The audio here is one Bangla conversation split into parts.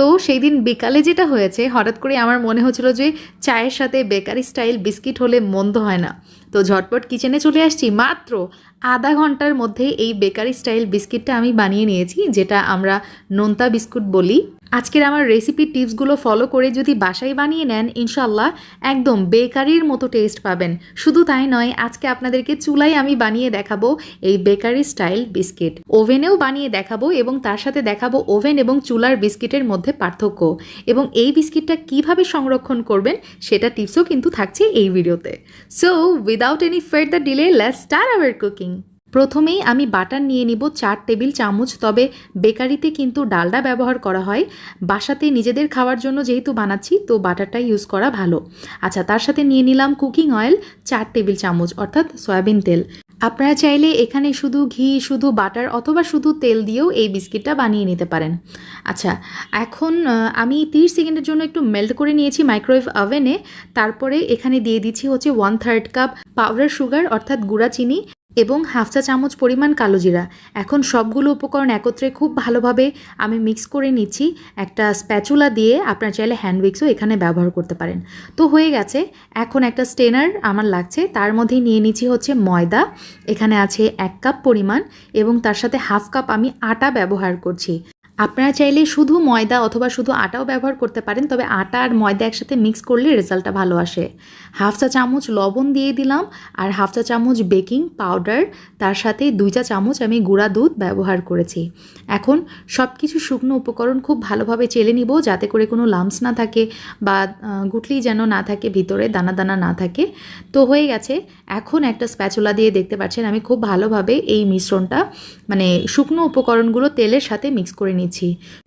তো সেই দিন বিকালে যেটা হয়েছে, হঠাৎ করে আমার মনে হচ্ছিল যে চায়ের সাথে বেকারি স্টাইল বিস্কিট হলে মন্দ হয় না। তো ঝটপট কিচেনে চলে আসছি। মাত্র আধা ঘণ্টার মধ্যে এই বেকারি স্টাইল বিস্কিটটা আমি বানিয়ে নিয়েছি, যেটা আমরা নোনতা বিস্কুট বলি। আজকের আমার রেসিপি টিপসগুলো ফলো করে যদি বাসায় বানিয়ে নেন ইনশাল্লাহ একদম বেকারির মতো টেস্ট পাবেন। শুধু তাই নয়, আজকে আপনাদেরকে চুলাই আমি বানিয়ে দেখাবো এই বেকারি স্টাইল বিস্কিট ওভেনেও বানিয়ে দেখাবো এবং তার সাথে দেখাবো ওভেন এবং চুলার বিস্কিটের মধ্যে পার্থক্য। এবং এই বিস্কিটটা কীভাবে সংরক্ষণ করবেন, সেটা টিপসও কিন্তু থাকছে এই ভিডিওতে so without any further delay let's start our cooking প্রথমেই আমি বাটার নিয়ে নিব চার টেবিল চামচ, তবে বেকারিতে কিন্তু ডালডা ব্যবহার করা হয়। বাসাতে নিজেদের খাওয়ার জন্য যেহেতু বানাচ্ছি, তো বাটারটা ইউজ করা ভালো। আচ্ছা তার সাথে নিয়ে নিলাম কুকিং অয়েল চার টেবিল চামচ, অর্থাৎ সয়াবিন তেল। আপনারা চাইলে এখানে শুধু ঘি, শুধু বাটার, অথবা শুধু তেল দিয়েও এই বিস্কিটটা বানিয়ে নিতে পারেন। আচ্ছা এখন আমি 30 সেকেন্ডের জন্য একটু মেল্ট করে নিয়েছি মাইক্রোওয়েভ ওভেনে তারপরে এখানে দিয়ে দিচ্ছি হচ্ছে one third cup powder sugar অর্থাৎ গুঁড়া চিনি। এবং হাফ চা চামচ পরিমাণ কালো জিরা। এখন সবগুলো উপকরণ একত্রে খুব ভালোভাবে আমি মিক্স করে নিচ্ছি। একটা স্প্যাচুলা দিয়ে আপনার চাইলে হ্যান্ড উইক্সও এখানে ব্যবহার করতে পারেন। তো হয়ে গেছে, এখন একটা স্টেনার আমার লাগছে। তার মধ্যে নিয়ে নিচ্ছি হচ্ছে ময়দা। এখানে আছে এক কাপ পরিমাণ এবং তার সাথে হাফ কাপ আমি আটা ব্যবহার করছি। আপনারা চাইলে শুধু ময়দা অথবা শুধু আটাও ব্যবহার করতে পারেন, তবে আটা আর ময়দা একসাথে মিক্স করলে রেজাল্টটা ভালো আসে। হাফ চা চামচ লবণ দিয়ে দিলাম, আর হাফ চা চামচ বেকিং পাউডার তার সাথে দুই চা চামচ আমি গুঁড়া দুধ ব্যবহার করেছি। এখন সব কিছু শুকনো উপকরণ খুব ভালোভাবে চেলে নিব, যাতে করে কোনো লাম্পস না থাকে বা গুটলি যেন না থাকে, ভিতরে দানা দানা না থাকে। তো হয়ে গেছে, এখন একটা স্প্যাচুলা দিয়ে দেখতে পাচ্ছেন, আমি খুব ভালোভাবে এই মিশ্রণটা মানে শুকনো উপকরণগুলো তেলের সাথে মিক্স করে নিচ্ছি।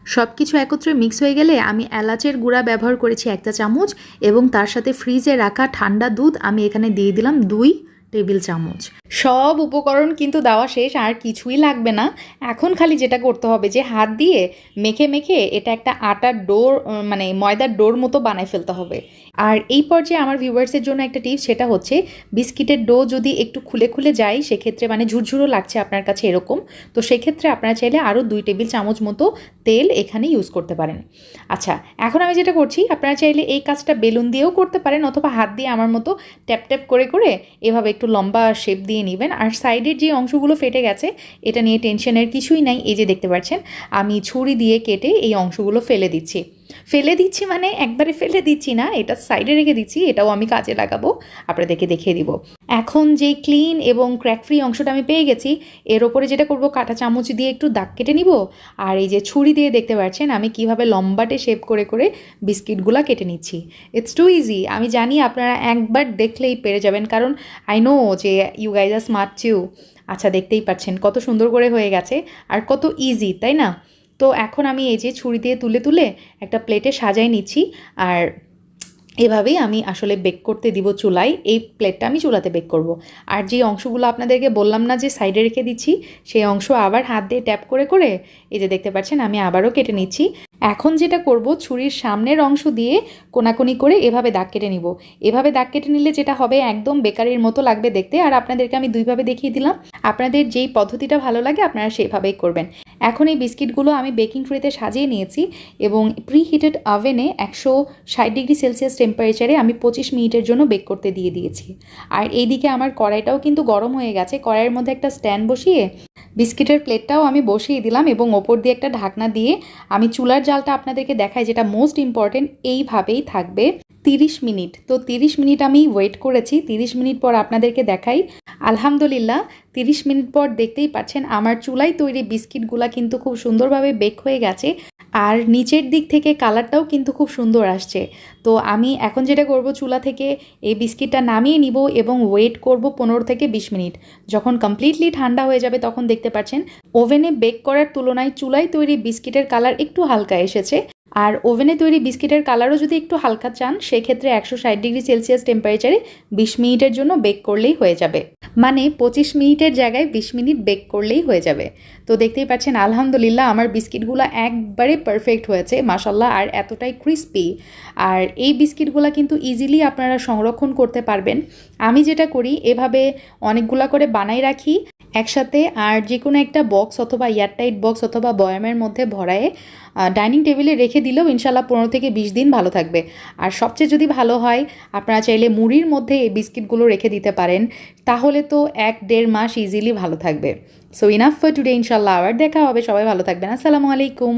সব কিছু একত্রে মিক্স হয়ে গেলে আমি এলাচের গুঁড়া ব্যবহার করেছি একটা চামচ এবং তার সাথে ফ্রিজে রাখা ঠান্ডা দুধ আমি এখানে দিয়ে দিলাম দুই টেবিল চামচ। সব উপকরণ কিন্তু দেওয়া শেষ, আর কিছুই লাগবে না। এখন খালি যেটা করতে হবে যে হাত দিয়ে মেখে মেখে এটা একটা আটার ডোর মানে ময়দার ডোর মতো বানায় ফেলতে হবে। আর এই পর্যায়ে আমার ভিউয়ার্সের জন্য একটা টিপস, সেটা হচ্ছে বিস্কিটের ডো যদি একটু খুলে খুলে যায়, সেক্ষেত্রে মানে ঝুরঝুরো লাগছে আপনার কাছে এরকম। তো সেক্ষেত্রে আপনারা চাইলে আরও দুই টেবিল চামচ মতো তেল এখানে ইউজ করতে পারেন। আচ্ছা এখন আমি যেটা করছি, আপনারা চাইলে এই কাজটা বেলুন দিয়েও করতে পারেন, অথবা হাত দিয়ে আমার মতো ট্যাপ ট্যাপ করে করে এভাবে লম্বা শেপ দিয়ে নেবেন। আর সাইডের যে অংশগুলো ফেটে গেছে, এটা নিয়ে টেনশনের কিছুই নাই। এই যে দেখতে পাচ্ছেন, আমি ছুরি দিয়ে কেটে এই অংশগুলো ফেলে দিচ্ছি। ফেলে দিচ্ছি মানে একবারে ফেলে দিচ্ছি না, এটা সাইডে রেখে দিচ্ছি, এটাও আমি কাজে লাগাবো, আপনাদেরকে দেখিয়ে দিব। এখন যেই ক্লিন এবং ক্র্যাক ফ্রি অংশটা আমি পেয়ে গেছি, এর ওপরে যেটা করব, কাঁটা চামচ দিয়ে একটু দাগ কেটে নিব, আর এই যে ছুরি দিয়ে দেখতে পাচ্ছেন, আমি কীভাবে লম্বাটে শেপ করে করে বিস্কিটগুলো কেটে নিচ্ছি। ইটস টু ইজি আমি জানি আপনারা একবার দেখলেই পেরে যাবেন, কারণ আই নো যে ইউ গাইজ আর স্মার্ট চিউ আচ্ছা দেখতেই পাচ্ছেন, কত সুন্দর করে হয়ে গেছে, আর কত ইজি তাই না? তো এখন আমি এই যে ছুরি দিয়ে তুলে তুলে একটা প্লেটে সাজাই নিচ্ছি। আর এভাবেই আমি আসলে বেক করতে দিব চুলায়। এই প্লেটটা আমি চুলাতে বেক করব। আর যে অংশগুলো আপনাদেরকে বললাম না যে সাইডে রেখে দিচ্ছি, সেই অংশ আবার হাত দিয়ে ট্যাপ করে করে এই যে দেখতে পাচ্ছেন আমি আবারও কেটে নিচ্ছি। এখন যেটা করব, ছুরির সামনের অংশ দিয়ে কোনাকুনি করে এভাবে দাগ কেটে নিব। এভাবে দাগ কেটে নিলে যেটা হবে, একদম বেকারির মতো লাগবে দেখতে। আর আপনাদেরকে আমি দুইভাবে দেখিয়ে দিলাম। আপনাদের যেই পদ্ধতিটা ভালো লাগে, আপনারা সেইভাবেই করবেন। এখন এই বিস্কিটগুলো আমি বেকিং ট্রেতে সাজিয়ে নিয়েছি এবং প্রি হিটেড ওভেনে একশো ষাট ডিগ্রি সেলসিয়াস টেম্পারেচারে আমি পঁচিশ মিনিটের জন্য বেক করতে দিয়ে দিয়েছি। আর এইদিকে আমার কড়াইটাও কিন্তু গরম হয়ে গেছে। কড়াইয়ের মধ্যে একটা স্ট্যান্ড বসিয়ে বিস্কিটের প্লেটটাও আমি বসিয়ে দিলাম এবং ওপর দিয়ে একটা ঢাকনা দিয়ে আমি চুলার জালটা আপনাদেরকে দেখাই যেটা মোস্ট ইম্পর্টেন্ট এইভাবেই থাকবে তিরিশ মিনিট। তো তিরিশ মিনিট আমি ওয়েট করেছি। তিরিশ মিনিট পর আপনাদেরকে দেখাই আলহামদুলিল্লাহ, তিরিশ মিনিট পর দেখতেই পাচ্ছেন আমার চুলায় তৈরি বিস্কিটগুলা কিন্তু খুব সুন্দরভাবে বেক হয়ে গেছে। আর নিচের দিক থেকে কালারটাও কিন্তু খুব সুন্দর আসছে। তো আমি এখন যেটা করব, চুলা থেকে এই বিস্কিটটা নামিয়ে নিব এবং ওয়েট করব পনেরো থেকে বিশ মিনিট। যখন কমপ্লিটলি ঠান্ডা হয়ে যাবে, তখন দেখতে পাচ্ছেন ওভেনে বেক করার তুলনায় চুলায় তৈরি বিস্কিটের কালার একটু হালকা এসেছে। আর ওভেনে তৈরি বিস্কিটের কালারও যদি একটু হালকা চান, সেক্ষেত্রে একশো ষাট ডিগ্রি সেলসিয়াস টেম্পারেচারে বিশ মিনিটের জন্য বেক করলেই হয়ে যাবে। মানে পঁচিশ মিনিটের জায়গায় বিশ মিনিট বেক করলেই হয়ে যাবে। তো দেখতেই পাচ্ছেন, আলহামদুলিল্লাহ আমার বিস্কিটগুলো একবারে পারফেক্ট হয়েছে মাসাল্লাহ আর এতটাই ক্রিস্পি আর এই বিস্কিটগুলো কিন্তু ইজিলি আপনারা সংরক্ষণ করতে পারবেন। আমি যেটা করি, এভাবে অনেকগুলা করে বানাই রাখি একসাথে, আর যে কোনো একটা বক্স অথবা এয়ারটাইট বক্স অথবা বয়ামের মধ্যে ভরায়ে ডাইনিং টেবিলে রেখে দিলেও ইনশাল্লাহ পনেরো থেকে বিশ দিন ভালো থাকবে। আর সবচেয়ে যদি ভালো হয়, আপনারা চাইলে মুড়ির মধ্যে এই বিস্কিটগুলো রেখে দিতে পারেন, তাহলে তো এক দেড় মাস ইজিলি ভালো থাকবে। সো ইনাফ ফর টুডে ইনশাল্লাহ আবার দেখা হবে। সবাই ভালো থাকবেন। আসসালামু আলাইকুম।